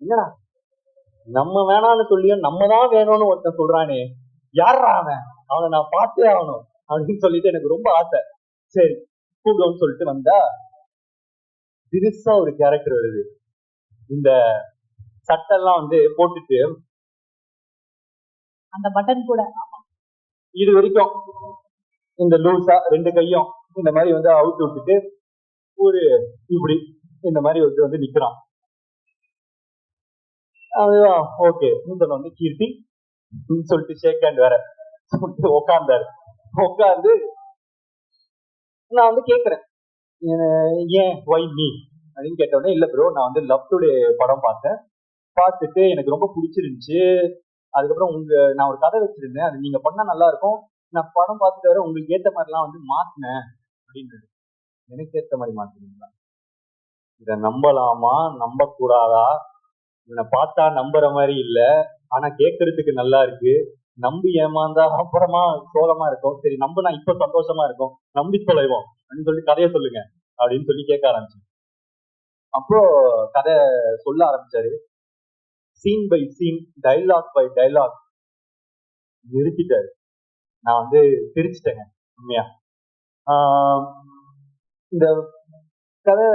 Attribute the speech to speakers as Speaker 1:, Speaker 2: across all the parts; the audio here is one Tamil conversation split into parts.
Speaker 1: என்னடா? நம்ம வேணாம்னு சொல்லியும் நம்ம தான் வேணும்னு ஒருத்தன் சொல்றானே. யாரா அவன்? அவனை நான் பார்த்தே ஆகணும் அப்படின்னு சொல்லிட்டு எனக்கு ரொம்ப ஆசை. சரி கூப்பிடுவோம்னு சொல்லிட்டு வந்தா பெருசா ஒரு கேரக்டர் வருது. இந்த சட்டெல்லாம் வந்து போட்டுட்டு
Speaker 2: அந்த பட்டன் கூட.
Speaker 1: இது வரைக்கும் இந்த லூசா ரெண்டு கையும் இந்த மாதிரி வந்து அவுத்து விட்டுட்டு ஒரு இப்படி இந்த மாதிரி வந்து வந்து நிக்கிறான். ஓகே சொன்ன வந்து கீர்த்தி. சொல்லிட்டு ஷேக் ஹேண்ட் வேற. சொல்லிட்டு உட்கார்ந்தாரு உட்காந்து நான் வந்து கேட்குறேன் ஏன் ஒய் மீ அப்படின்னு கேட்ட இல்லை இல்ல ப்ரோ நான் வந்து லவ் டுடே படம் பார்த்தேன். பார்த்துட்டு எனக்கு ரொம்ப பிடிச்சிருந்துச்சு. அதுக்கப்புறம் உங்க நான் ஒரு கதை வச்சிருந்தேன். அது நீங்க பண்ணா நல்லா இருக்கும். நான் படம் பார்த்துட்டு வர உங்களுக்கு ஏத்த மாதிரிலாம் வந்து மாத்தினேன். அப்படின்றது. எனக்கு ஏத்த மாதிரி மாத்தினீங்களா? இதை நம்பலாமா? நம்ப கூடாதா இவனை பார்த்தா நம்புற மாதிரி இல்ல. ஆனா கேட்கறதுக்கு நல்லா இருக்கு. நம்பி ஏமாந்தா அப்புறமா சோகமா இருக்கும். சரி நம்ப நான் இப்ப சந்தோஷமா இருக்கும். நம்பி தொலைவோம். அப்படின்னு சொல்லி கதையை சொல்லுங்க. அப்படின்னு சொல்லி கேட்க ஆரம்பிச்சு அப்போ கதை சொல்ல ஆரம்பிச்சாரு. Scene by scene dialogue by dialogue நிறுத்திட்டாரு. நான் வந்து பிரிச்சுட்டேங்க உண்மையா? இந்த கதை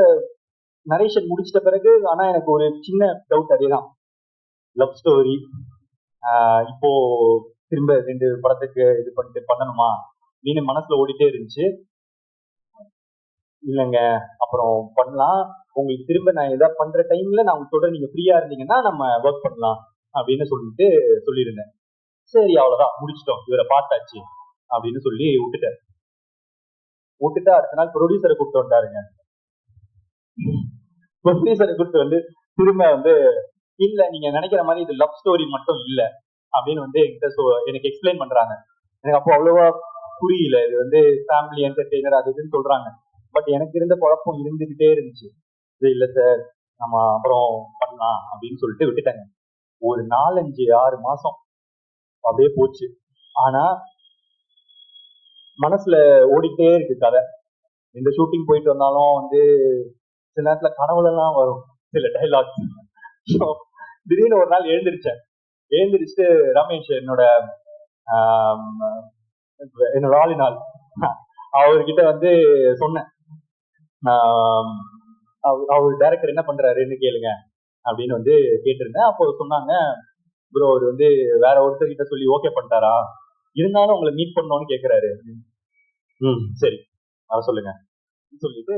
Speaker 1: நரேஷன் முடிச்சிட்ட பிறகு ஆனா எனக்கு ஒரு சின்ன டவுட் அதேதான். லவ் ஸ்டோரி இப்போ திரும்ப ரெண்டு படத்துக்கு இது பண்ணிட்டு பண்ணணுமா? அப்படின்னு மனசுல ஓடிட்டே இருந்துச்சு. இல்லைங்க அப்புறம் பண்ணலாம். உங்களுக்கு திரும்ப நான் ஏதாவது பண்ற டைம்ல நான் உங்களுக்கு நீங்க ஃப்ரீயா இருந்தீங்கன்னா நம்ம ஒர்க் பண்ணலாம் அப்படின்னு சொல்லிட்டு சொல்லியிருந்தேன். சரி அவ்வளவுதான். முடிச்சிட்டோம். இவரை பார்த்தாச்சு அப்படின்னு சொல்லி விட்டுட்டேன். விட்டுட்டு அடுத்த நாள் ப்ரொடியூசரை கூப்பிட்டு வந்தாருங்க. ப்ரொடியூசரை கூப்பிட்டு வந்து திரும்ப வந்து இல்ல நீங்க நினைக்கிற மாதிரி இது லவ் ஸ்டோரி மட்டும் இல்ல அப்படின்னு வந்து என்கிட்ட சொ- எனக்கு எக்ஸ்பிளைன் பண்றாங்க. எனக்கு அப்போ அவ்வளவா புரியல. இது வந்து ஃபேமிலி என்டர்டெய்னர் அது இதுன்னு சொல்றாங்க. பட் எனக்கு இருந்த குழப்பம் இருந்துகிட்டே இருந்துச்சு. இது இல்ல சார் நம்ம அப்புறம் பண்ணலாம் அப்படின்னு சொல்லிட்டு விட்டுட்டாங்க. ஒரு நாலஞ்சு ஆறு மாசம் அப்படியே போச்சு. ஆனா மனசுல ஓடிட்டே இருக்கு கதை. எந்த ஷூட்டிங் போயிட்டு வந்தாலும் வந்து சில நேரத்துல கனவுல எல்லாம் வரும். சில டைலாக்ஸ் திடீர்னு ஒரு நாள் எழுந்திருச்சேன். எழுந்திரிச்சுட்டு ரமேஷ் என்னோட என்னோட ஆளினால் அவர்கிட்ட வந்து சொன்னேன். அவர் டைரக்டர் என்ன பண்றாருன்னு கேளுங்க அப்படின்னு வந்து கேட்டிருந்தேன். அப்போ சொன்னாங்க ப்ரோ அவர் வந்து வேற ஒருத்தர்கிட்ட சொல்லி ஓகே பண்ணிட்டாரா? இருந்தாலும் உங்களை மீட் பண்ணணும்னு கேக்குறாரு. ம். சரி வர சொல்லுங்க. சொல்லிட்டு